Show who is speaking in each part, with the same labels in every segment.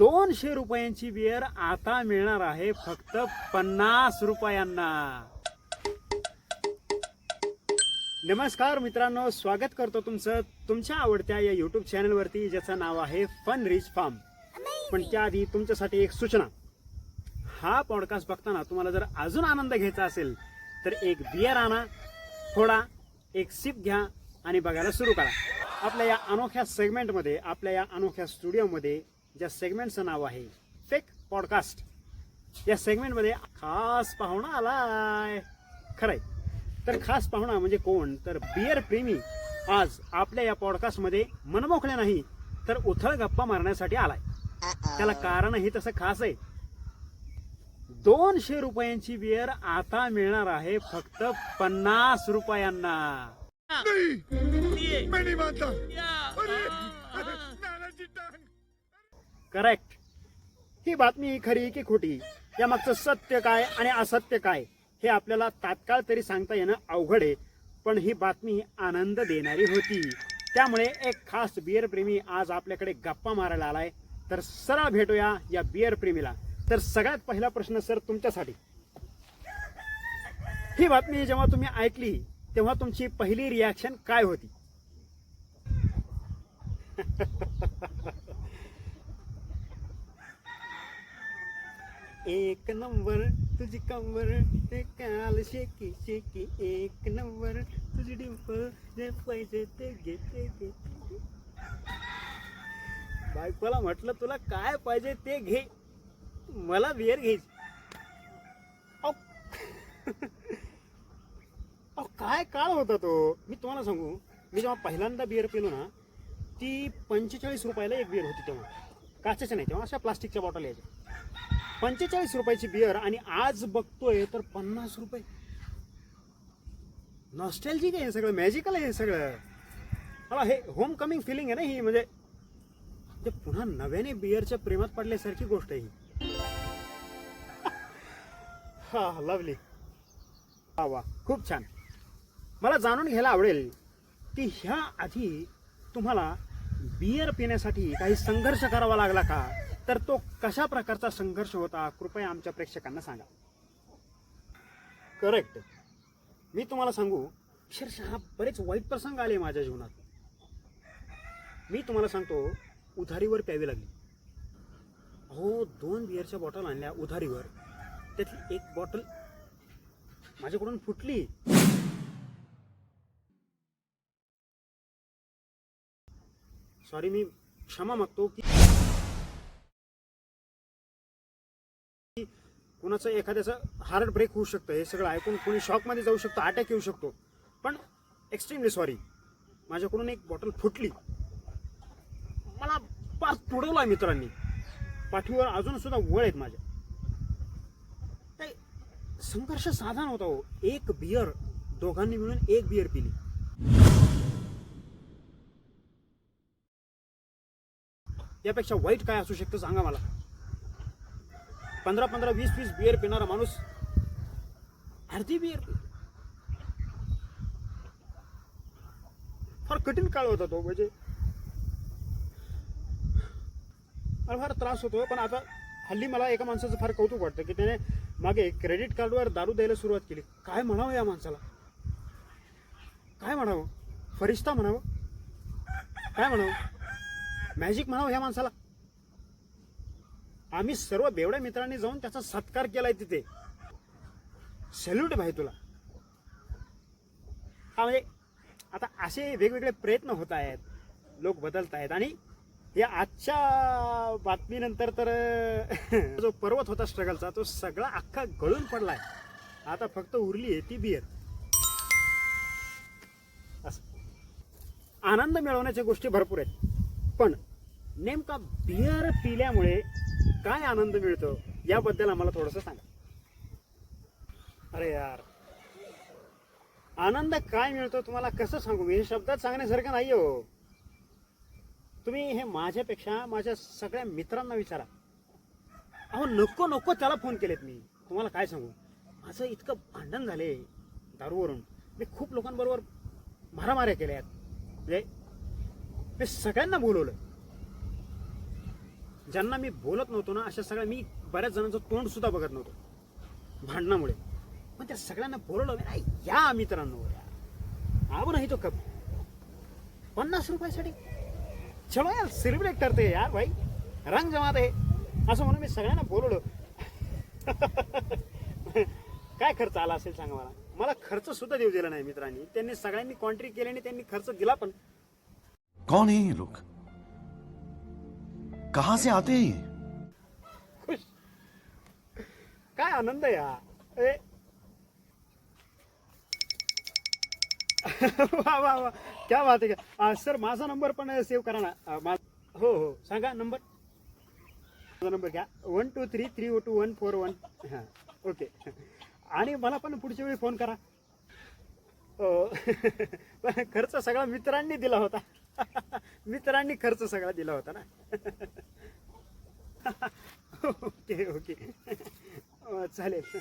Speaker 1: दोनशे रुपयांची बियर आता मिळणार आहे फक्त पन्नास रुपयांना. नमस्कार मित्रांनो स्वागत करतो तुमचं तुमच्या आवडत्या या युट्यूब चॅनलवरती ज्याचं नाव आहे फन रिच फार्म. पण त्याआधी तुमच्यासाठी एक सूचना. हा पॉडकास्ट बघताना तुम्हाला जर अजून आनंद घ्यायचा असेल तर एक बियर आणा थोडा एक सिप घ्या आणि बघायला सुरू करा. आपल्या या अनोख्या सेगमेंटमध्ये आपल्या या अनोख्या स्टुडिओमध्ये ज्या सेगमेंटचं नाव आहे फेक पॉडकास्ट या सेगमेंटमध्ये खास पाहुणा आलाय. खरंय. तर खास पाहुणा म्हणजे कोण? तर बियर प्रेमी आज आपल्या या पॉडकास्टमध्ये मनमोकळ्या नाही तर उथळ गप्पा मारण्यासाठी आलाय. त्याला कारणही तसं खास आहे. दोनशे रुपयांची बियर आता मिळणार आहे फक्त पन्नास रुपयांना. करेक्ट ही बातमी खरी की खोटी? या मागचं सत्य काय आणि असत्य काय? हे आपल्याला तात्काळ तरी सांगता येणं अवघड आहे पण ही बातमी आनंद देणारी होती. त्यामुळे एक खास बिअर प्रेमी आज आपल्याकडे गप्पा मारायला आलाय. तर सरळ भेटूया या बिअर प्रेमीला. तर सगळ्यात पहिला प्रश्न सर तुमच्यासाठी. ही बातमी जेव्हा तुम्ही ऐकली तेव्हा तुमची पहिली रिॲक्शन काय होती? एक नंबर तुझी कंबर ते काल शेकी शेकी एक नंबर तुझी डिंपल जे पैसे ते घे ते घे बायकोला म्हटलं तुला काय पाहिजे ते घे. मला बिअर घ्यायची. अहो. अहो काय काळ होता तो? मी तुम्हाला सांगू. मी जेव्हा पहिल्यांदा बिअर पिलो ना ती पंचेचाळीस रुपयाला एक बिअर होती तेव्हा. काचेच्या नाही तेव्हा अशा प्लास्टिकच्या बॉटल यायच्या. पंचेचाळीस रुपयाची बिअर आणि आज बघतोय तर पन्नास रुपये. नॉस्टॅल्जिक आहे हे सगळं मॅजिकल आहे हे सगळं. मला हे होम कमिंग फिलिंग आहे ना ही म्हणजे ते पुन्हा नव्याने बिअरच्या प्रेमात पडल्यासारखी गोष्ट आहे ही. हा लवली वा वा खूप छान. मला जाणून घ्यायला आवडेल की ह्या आधी तुम्हाला बियर पिण्यासाठी काही संघर्ष करावा लागला का? तर तो कशा प्रकारचा संघर्ष होता कृपया आमच्या प्रेक्षकांना सांगा. करेक्ट मी तुम्हाला सांगू अक्षरशः बरेच वाईट प्रसंग आले माझ्या जीवनात. मी तुम्हाला सांगतो उधारीवर प्यावी लागली. हो दोन बिअरच्या बॉटल आणल्या उधारीवर. त्यातली एक बॉटल माझ्याकडून फुटली. सॉरी मी क्षमा मागतो की कुणाचं एखाद्याचं हार्ट ब्रेक होऊ शकतं हे सगळं ऐकून कोणी शॉकमध्ये जाऊ शकतो अटॅक येऊ शकतो. पण एक्स्ट्रीमली सॉरी माझ्याकडून एक बॉटल फुटली. मला पार तुडवला मित्रांनी. पाठीवर अजून सुद्धा वळ आहेत माझ्या. काही संघर्ष साधारण होता हो. एक बियर दोघांनी मिळून एक बियर पिली. यापेक्षा वाईट काय असू शकतं सांगा मला. पंधरा पंधरा वीस वीस बिअर पिणारा माणूस. अर्धी बिअर फार कठीण काळ होता तो म्हणजे. मला फार त्रास होतो पण आता हल्ली मला एका माणसाचं फार कौतुक वाटतं की त्याने मागे क्रेडिट कार्डवर दारू द्यायला सुरुवात केली. काय म्हणावं या माणसाला? काय म्हणावं? फरिश्ता म्हणावं? काय म्हणावं? मॅजिक म्हणावं ह्या माणसाला? आम्ही सर्व बेवड्या मित्रांनी जाऊन त्याचा सत्कार केलाय तिथे. सॅल्यूट भाई तुला. हा म्हणजे आता असे वेगवेगळे प्रयत्न होत आहेत. लोक बदलत आहेत. आणि या आजच्या बातमीनंतर तर जो पर्वत होता स्ट्रगलचा तो सगळा अख्खा गळून पडलाय. आता फक्त उरली आहे ती बियर आनंद मिळवण्याच्या गोष्टी भरपूर आहेत. पण नेमका बियर पिल्यामुळे काय आनंद मिळतो? याबद्दल आम्हाला थोडंसं सांगा. अरे यार. आनंद काय मिळतो तुम्हाला कसं सांगू? मी हे शब्दात सांगण्यासारखं नाही हो. तुम्ही हे माझ्यापेक्षा माझ्या सगळ्या मित्रांना विचारा. अहो नको नको त्याला फोन केलेत मी. तुम्हाला काय सांगू? माझं इतकं भांडण झाले दारूवरून. मी खूप लोकांबरोबर मारामाऱ्या केल्या आहेत म्हणजे मी सगळ्यांना बोलवलं. ज्यांना मी बोलत नव्हतो ना अशा सगळ्या मी बऱ्याच जणांचं तोंड सुद्धा बघत नव्हतो. भांडणामुळे. पण त्या सगळ्यांना बोलवलं मी नाही या मित्रांनो या. नाही तो कप. पन्नास रुपयासाठी. चलो यार सेलिब्रेट करते यार भाई रंग जमात आहे. असं म्हणून मी सगळ्यांना बोलवलं. काय खर्च आला असेल सांगा मला. मला खर्च सुद्धा देऊ दिला नाही मित्रांनी. त्यांनी सगळ्यांनी कॉन्ट्री केले आणि त्यांनी खर्च दिला पण.
Speaker 2: कोण हे लोक कहाँ से आते हैं ये?
Speaker 1: खुश। काय आनंद आहे हा? ए. वा वा वा. क्या बात आहे. का सर माझा नंबर पण सेव्ह करा ना. अ, मा- हो हो. सांगा नंबर. माझा नंबर घ्या. One two three three O two one four one. हां ओके. आणि मला पण पुढच्या वेळी फोन करा. हो. पण खर्च सगळा मित्रांनी दिला होता. मित्रांनी खर्च सगळा दिला होता ना. Okay okay. चालेल.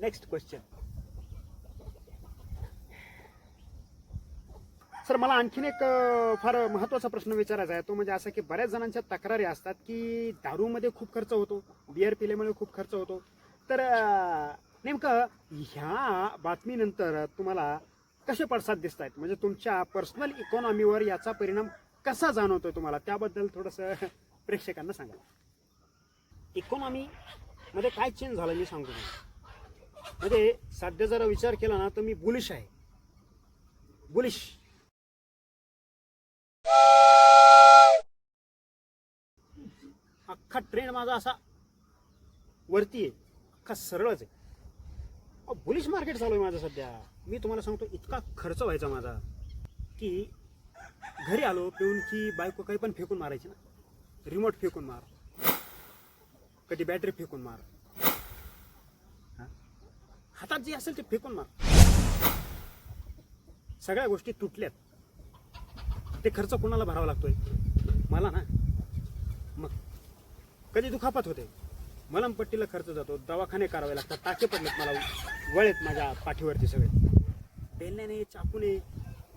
Speaker 1: नेक्स्ट क्वेश्चन सर मला आणखीन एक फार महत्त्वाचा प्रश्न विचारायचा आहे. तो म्हणजे असा की बऱ्याच जणांच्या तक्रारी असतात की दारूमध्ये खूप खर्च होतो बिअर पिल्यामुळे खूप खर्च होतो. तर नेमकं ह्या बातमीनंतर तुम्हाला कसे पडसाद दिसत आहेत म्हणजे तुमच्या पर्सनल इकॉनॉमीवर याचा परिणाम कसा जाणवतोय तुम्हाला? त्याबद्दल थोडंसं प्रेक्षकांना सांगा. इकॉनॉमी मध्ये काय चेंज झालं मी सांगतो म्हणजे सध्या जर विचार केला ना तर मी बुलिश आहे. बुलिश अख्खा ट्रेंड माझा असा वरती आहे. अख्खा सरळच आहे. बुलिश मार्केट चालू आहे माझं सध्या. मी तुम्हाला सांगतो इतका खर्च व्हायचा माझा की घरी आलो पिऊन की बायको काही पण फेकून मारायची ना. रिमोट फेकून मार. कधी बॅटरी फेकून मार. हातात जे असेल ते फेकून मार. सगळ्या गोष्टी तुटल्यात. ते खर्च कोणाला भरावा लागतोय? मला ना. मग. कधी दुखापत होते. मलमपट्टीला खर्च जातो दवाखाने करावे लागतात टाके पडलेत मला. वळेत माझ्या पाठीवरती सगळे. बेलण्याने चाकूने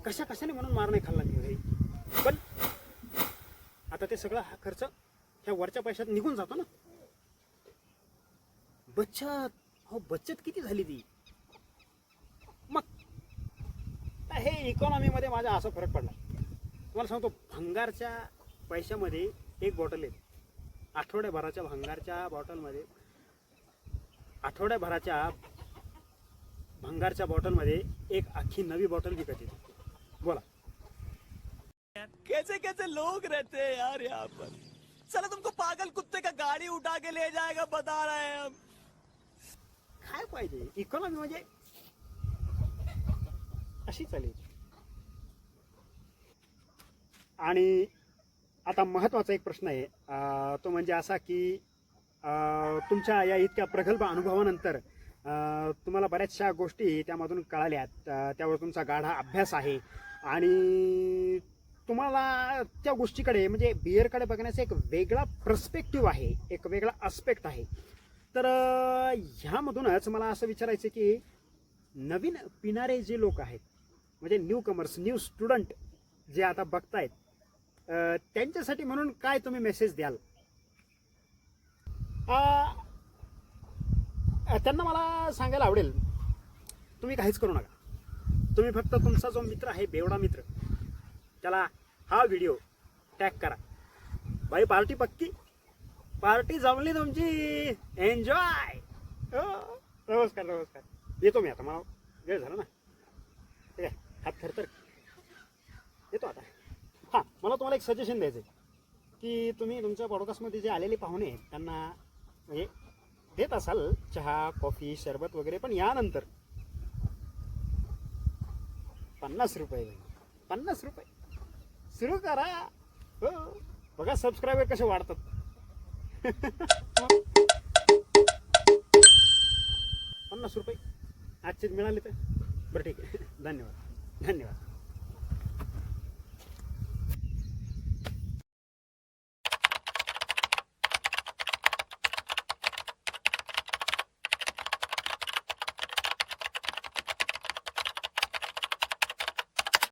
Speaker 1: कशा कशाने म्हणून मार नाही खाल्ला मी भाई पण आता ते सगळं हा खर्च ह्या वरच्या पैशात निघून जातो ना. बचत. हो बचत किती झाली ती? मग हे इकॉनॉमीमध्ये माझा असा फरक पडला. तुम्हाला सांगतो भंगारच्या पैशामध्ये एक बॉटल आहे. आठवड्याभराच्या भंगारच्या बॉटलमध्ये आठवड्याभराच्या भंगारच्या बॉटलमध्ये एक अख्खी नवी बॉटल विकत येते. बोला.
Speaker 3: कैसे कैसे लोग रहते हैं यार यहाँ पर। चलो तुमको पागल कुत्ते का गाड़ी उठा के ले जाएगा बता रहे हैं हम।
Speaker 1: काय पाहिजे इकॉनॉमी म्हणजे अशी चालेल. आणि आता महत्त्वाचा एक प्रश्न आहे. तो म्हणजे असा की तुमच्या या इतक्या प्रगल्भ अनुभवानंतर तुम्हाला बऱ्याचशा गोष्टी त्यामधून कळाल्यात. त्यावर तुमचा गाढा अभ्यास आहे. आणि तुम्हाला त्या गोष्टीकडे म्हणजे बिअरकडे बघण्याचा एक वेगळा पर्स्पेक्टिव्ह आहे एक वेगळा अस्पेक्ट आहे. तर ह्यामधूनच मला असं विचारायचं की नवीन पिणारे जे लोक आहेत म्हणजे न्यू कमर्स न्यू स्टुडंट जे आता बघतायत त्यांच्यासाठी म्हणून काय तुम्ही मेसेज द्याल? त्यांना मला सांगायला आवडेल तुम्ही काहीच करू नका. तुम्ही फक्त तुमचा जो मित्र आहे बेवडा मित्र त्याला हा व्हिडिओ टॅग करा. बाई पार्टी पक्की? पार्टी जमली तुमची? एन्जॉय हो, नमस्कार नमस्कार. येतो मी आता मला वेळ झाला ना. ठीक आहे हात थरथर येतो आता. हां मला तुम्हाला एक सजेशन द्यायचं आहे की तुम्ही तुमच्या पॉडकास्टमध्ये जे आलेले पाहुणे आहेत त्यांना म्हणजे देत असाल चहा कॉफी शरबत वगैरे पण यानंतर पन्नास रुपये पन्नास रुपये. सुरू करा. हो. बघा सबस्क्रायबर कसे वाढतात. पन्नास रुपये. आजचे मिळाले तर. बरं ठीक आहे. धन्यवाद. धन्यवाद.